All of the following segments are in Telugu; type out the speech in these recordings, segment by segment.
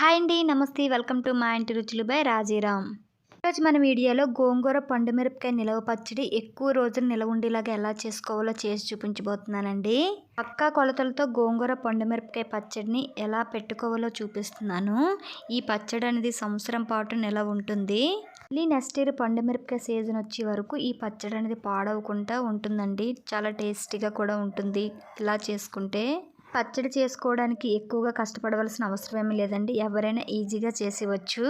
హాయ్ అండి నమస్తే. వెల్కమ్ టు మా ఇంటి రుచులు బై రాజీరామ్. ఈరోజు మన వీడియోలో గోంగూర పండు మిరపకాయ నిలవ పచ్చడి ఎక్కువ రోజులు నిలవ ఉండేలాగా ఎలా చేసుకోవాలో చేసి చూపించబోతున్నానండి. పక్కా కొలతలతో గోంగూర పండు మిరపకాయ పచ్చడిని ఎలా పెట్టుకోవాలో చూపిస్తున్నాను. ఈ పచ్చడి అనేది సంవత్సరం పాటు నిలవ ఉంటుంది. మళ్ళీ నెక్స్ట్ ఇయర్ పండు మిరపకాయ సీజన్ వచ్చే వరకు ఈ పచ్చడి అనేది పాడవకుండా ఉంటుందండి. చాలా టేస్టీగా కూడా ఉంటుంది. ఇలా చేసుకుంటే పచ్చడి చేసుకోవడానికి ఎక్కువగా కష్టపడవలసిన అవసరం ఏమీ లేదండి. ఎవరైనా ఈజీగా చేసేవచ్చు.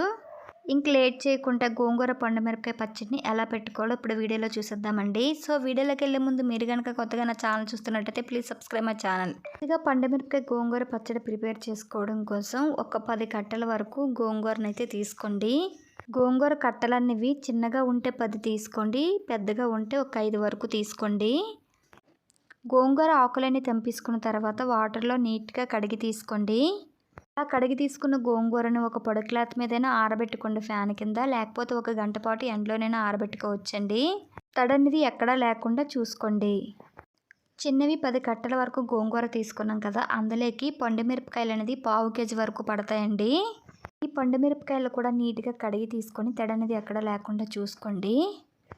ఇంక లేట్ చేయకుండా గోంగూర పండుమిరపకాయ పచ్చడిని ఎలా పెట్టుకోవాలో ఇప్పుడు వీడియోలో చూసేద్దామండి. సో వీడియోలోకి వెళ్ళే ముందు మీరు కనుక కొత్తగా నా ఛానల్ చూస్తున్నట్టయితే ప్లీజ్ సబ్స్క్రైబ్ మై ఛానల్. ఇక పండుమిరపకాయ గోంగూర పచ్చడి ప్రిపేర్ చేసుకోవడం కోసం ఒక పది కట్టల వరకు గోంగూరను అయితే తీసుకోండి. గోంగూర కట్టలన్నవి చిన్నగా ఉంటే పది తీసుకోండి. పెద్దగా ఉంటే ఒక ఐదు వరకు తీసుకోండి. గోంగూర ఆకులన్నీ తెంపించుకున్న తర్వాత వాటర్లో నీట్గా కడిగి తీసుకోండి. ఆ కడిగి తీసుకున్న గోంగూరను ఒక పొడి క్లాత్ మీదైనా ఆరబెట్టుకోండి ఫ్యాన్ కింద లేకపోతే ఒక గంట పాటు ఎండలోనైనా ఆరబెట్టుకోవచ్చండి. తడనిది ఎక్కడా లేకుండా చూసుకోండి. చిన్నవి పది కట్టల వరకు గోంగూర తీసుకున్నాం కదా అందులోకి పండు మిరపకాయలు అనేది పావు కేజీ వరకు పడతాయండి. ఈ పండు మిరపకాయలు కూడా నీట్గా కడిగి తీసుకొని తడనిది ఎక్కడ లేకుండా చూసుకోండి.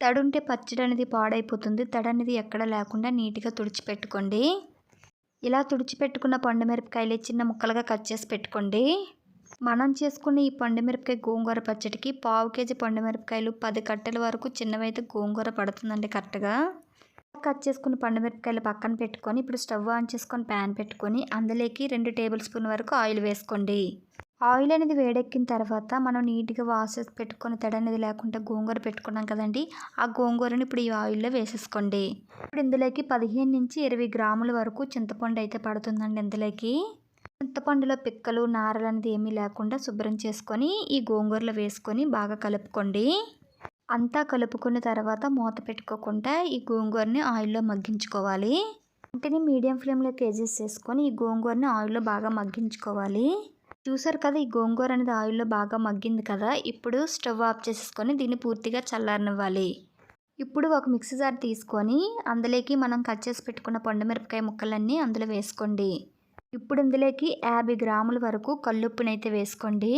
తడుంటే పచ్చడి అనేది పాడైపోతుంది. తడి అనేది ఎక్కడ లేకుండా నీట్గా తుడిచిపెట్టుకోండి. ఇలా తుడిచిపెట్టుకున్న పండు మిరపకాయలు చిన్న ముక్కలుగా కట్ చేసి పెట్టుకోండి. మనం చేసుకున్న ఈ పండుమిరపకాయ గోంగూర పచ్చడికి పావు కేజీ పండు మిరపకాయలు పది కట్టెల వరకు చిన్నవైతే గోంగూర పడుతుందండి కరెక్ట్గా. కట్ చేసుకున్న పండు మిరపకాయలు పక్కన పెట్టుకొని ఇప్పుడు స్టవ్ ఆన్ చేసుకొని ప్యాన్ పెట్టుకొని అందులోకి రెండు టేబుల్ స్పూన్ వరకు ఆయిల్ వేసుకోండి. ఆయిల్ అనేది వేడెక్కిన తర్వాత మనం నీట్గా వాష్ చేసి పెట్టుకొని తడి అనేది లేకుండా గోంగూర పెట్టుకున్నాం కదండి ఆ గోంగూరని ఇప్పుడు ఈ ఆయిల్లో వేసేసుకోండి. ఇప్పుడు ఇందులోకి పదిహేను నుంచి ఇరవై గ్రాముల వరకు చింతపండు అయితే పడుతుందండి ఇందులోకి. చింతపండులో పిక్కలు నారలు అనేది ఏమీ లేకుండా శుభ్రం చేసుకొని ఈ గోంగూరలో వేసుకొని బాగా కలుపుకోండి. అంతా కలుపుకున్న తర్వాత మూత పెట్టుకోకుండా ఈ గోంగూరని ఆయిల్లో మగ్గించుకోవాలి. వెంటనే మీడియం ఫ్లేమ్లో కేజీస్ చేసుకొని ఈ గోంగూరని ఆయిల్లో బాగా మగ్గించుకోవాలి. చూసారు కదా ఈ గోంగూర అనేది ఆయిల్లో బాగా మగ్గింది కదా ఇప్పుడు స్టవ్ ఆఫ్ చేసేసుకొని దీన్ని పూర్తిగా చల్లారనివ్వాలి. ఇప్పుడు ఒక మిక్సీ జార్ తీసుకొని అందులోకి మనం కట్ చేసి పెట్టుకున్న పండుమిరపకాయ ముక్కలన్నీ అందులో వేసుకోండి. ఇప్పుడు ఇందులోకి యాభై గ్రాముల వరకు కల్లుప్పునైతే వేసుకోండి.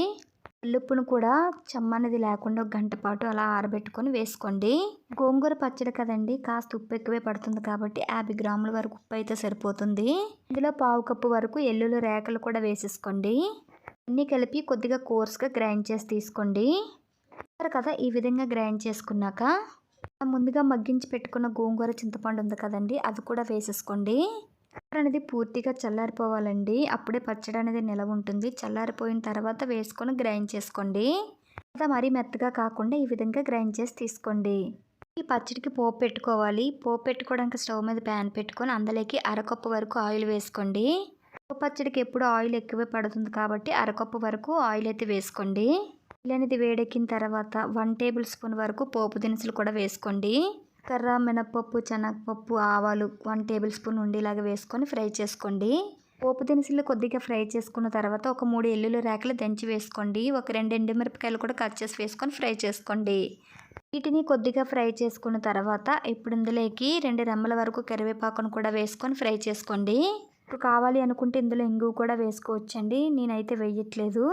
కల్లుప్పును కూడా చెమ్మనేది లేకుండా ఒక గంట పాటు అలా ఆరబెట్టుకొని వేసుకోండి. గోంగూర పచ్చడి కదండి కాస్త ఉప్పు ఎక్కువే పడుతుంది కాబట్టి యాభై గ్రాముల వరకు ఉప్పు అయితే సరిపోతుంది. ఇందులో పావు కప్పు వరకు ఎల్లుల్లి రేకలు కూడా వేసేసుకోండి. అన్నీ కలిపి కొద్దిగా కోర్స్గా గ్రైండ్ చేసి తీసుకోండి. కదా ఈ విధంగా గ్రైండ్ చేసుకున్నాక ముందుగా మగ్గించి పెట్టుకున్న గోంగూర చింతపండు ఉంది కదండి అది కూడా వేసేసుకోండి. అనేది పూర్తిగా చల్లారిపోవాలండి. అప్పుడే పచ్చడి అనేది నిలవ ఉంటుంది. చల్లారిపోయిన తర్వాత వేసుకొని గ్రైండ్ చేసుకోండి. కదా మరీ మెత్తగా కాకుండా ఈ విధంగా గ్రైండ్ చేసి తీసుకోండి. ఈ పచ్చడికి పోపు పెట్టుకోవాలి. పోపు పెట్టుకోవడానికి స్టవ్ మీద ప్యాన్ పెట్టుకొని అందులోకి అరకప్పు వరకు ఆయిల్ వేసుకోండి. పచ్చడికి ఎప్పుడు ఆయిల్ ఎక్కువే పడుతుంది కాబట్టి అరకప్పు వరకు ఆయిల్ అయితే వేసుకోండి. ఆయిల్ అనేది వేడెక్కిన తర్వాత వన్ టేబుల్ స్పూన్ వరకు పోపు దినుసులు కూడా వేసుకోండి. కర్ర మినపప్పు శనగపప్పు ఆవాలు వన్ టేబుల్ స్పూన్ ఉండేలాగా వేసుకొని ఫ్రై చేసుకోండి. పోపు దినుసులు కొద్దిగా ఫ్రై చేసుకున్న తర్వాత ఒక మూడు ఎల్లుల్లి రేకలు దంచి వేసుకోండి. ఒక రెండు ఎండుమిరపకాయలు కూడా కట్ చేసి వేసుకొని ఫ్రై చేసుకోండి. వీటిని కొద్దిగా ఫ్రై చేసుకున్న తర్వాత ఇప్పుడు ఇందులోకి రెండు రెమ్మల వరకు కరివేపాకును కూడా వేసుకొని ఫ్రై చేసుకోండి. ఇప్పుడు కావాలి అనుకుంటే ఇందులో ఇంగువ కూడా వేసుకోవచ్చండి. నేనైతే వేయట్లేదు.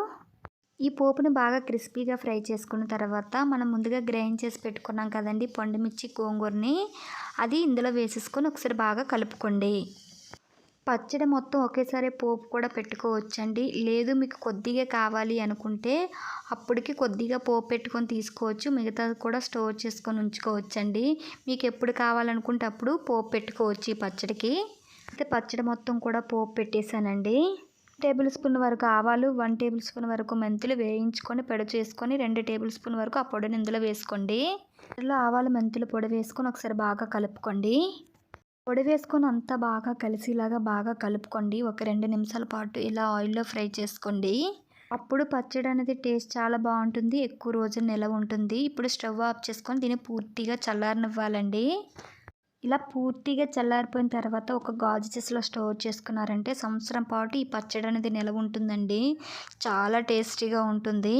ఈ పోపును బాగా క్రిస్పీగా ఫ్రై చేసుకున్న తర్వాత మనం ముందుగా గ్రైండ్ చేసి పెట్టుకున్నాం కదండి పండుమిర్చి గోంగూరని. అది ఇందులో వేసేసుకొని ఒకసారి బాగా కలుపుకోండి. పచ్చడి మొత్తం ఒకేసారి పోపు కూడా పెట్టుకోవచ్చండి. లేదు మీకు కొద్దిగా కావాలి అనుకుంటే అప్పటికి కొద్దిగా పోపు పెట్టుకొని తీసుకోవచ్చు. మిగతాది కూడా స్టోర్ చేసుకొని ఉంచుకోవచ్చండి. మీకు ఎప్పుడు కావాలనుకుంటే అప్పుడు పోపు పెట్టుకోవచ్చు ఈ పచ్చడికి. అయితే పచ్చడి మొత్తం కూడా పోపు పెట్టేశానండి. టేబుల్ స్పూన్ వరకు ఆవాలు వన్ టేబుల్ స్పూన్ వరకు మెంతులు వేయించుకొని పెడ చేసుకొని రెండు టేబుల్ స్పూన్ వరకు ఆ పొడిని ఇందులో వేసుకోండి. ఇందులో ఆవాలు మెంతులు పొడి వేసుకొని ఒకసారి బాగా కలుపుకోండి. పొడి వేసుకొని అంతా బాగా కలిసిలాగా బాగా కలుపుకోండి. ఒక రెండు నిమిషాల పాటు ఇలా ఆయిల్లో ఫ్రై చేసుకోండి. అప్పుడు పచ్చడి అనేది టేస్ట్ చాలా బాగుంటుంది. ఎక్కువ రోజులు నిలవ ఉంటుంది. ఇప్పుడు స్టవ్ ఆఫ్ చేసుకొని దీన్ని పూర్తిగా చల్లారనివ్వాలండి. ఇలా పూర్తిగా చల్లారిపోయిన తర్వాత ఒక గాజు చెస్లో స్టోర్ చేసుకున్నారంటే సంవత్సరం పాటు ఈ పచ్చడి అనేది నిలవ ఉంటుందండి. చాలా టేస్టీగా ఉంటుంది.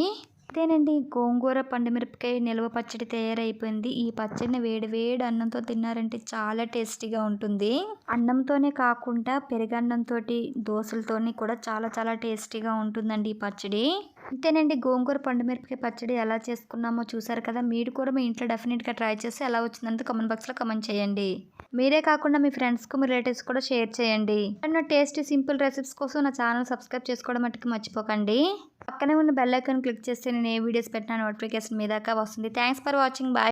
ఇదేనండి గోంగూర పండుమిరపకాయ నిల్వ పచ్చడి తయారైపోయింది. ఈ పచ్చడిని వేడి వేడి అన్నంతో తిన్నారంటే చాలా టేస్టీగా ఉంటుంది. అన్నంతోనే కాకుండా పెరుగన్నంతో దోశలతోని కూడా చాలా చాలా టేస్టీగా ఉంటుందండి ఈ పచ్చడి. అంతేనండి. గోంగూర పండుమిరపకాయ పచ్చడి ఎలా చేసుకున్నామో చూసారు కదా. మీరు కూడా మీ ఇంట్లో డెఫినెట్గా ట్రై చేసి ఎలా వచ్చిందంటే కమెంట్ బాక్స్లో కమెంట్ చేయండి. మీరే కాకుండా మీ ఫ్రెండ్స్కు మీ రిలేటివ్స్ కూడా షేర్ చేయండి. అండ్ నా టేస్టీ సింపుల్ రెసిపీస్ కోసం నా ఛానల్ సబ్స్క్రైబ్ చేసుకోవడం మట్టుకు మర్చిపోకండి. పక్కనే ఉన్న బెల్ ఐకాన్ క్లిక్ చేస్తే నేను ఏ వీడియోస్ పెట్టినా నోటిఫికేషన్ మీ దాకా వస్తుంది. Thanks for watching. బాయ్.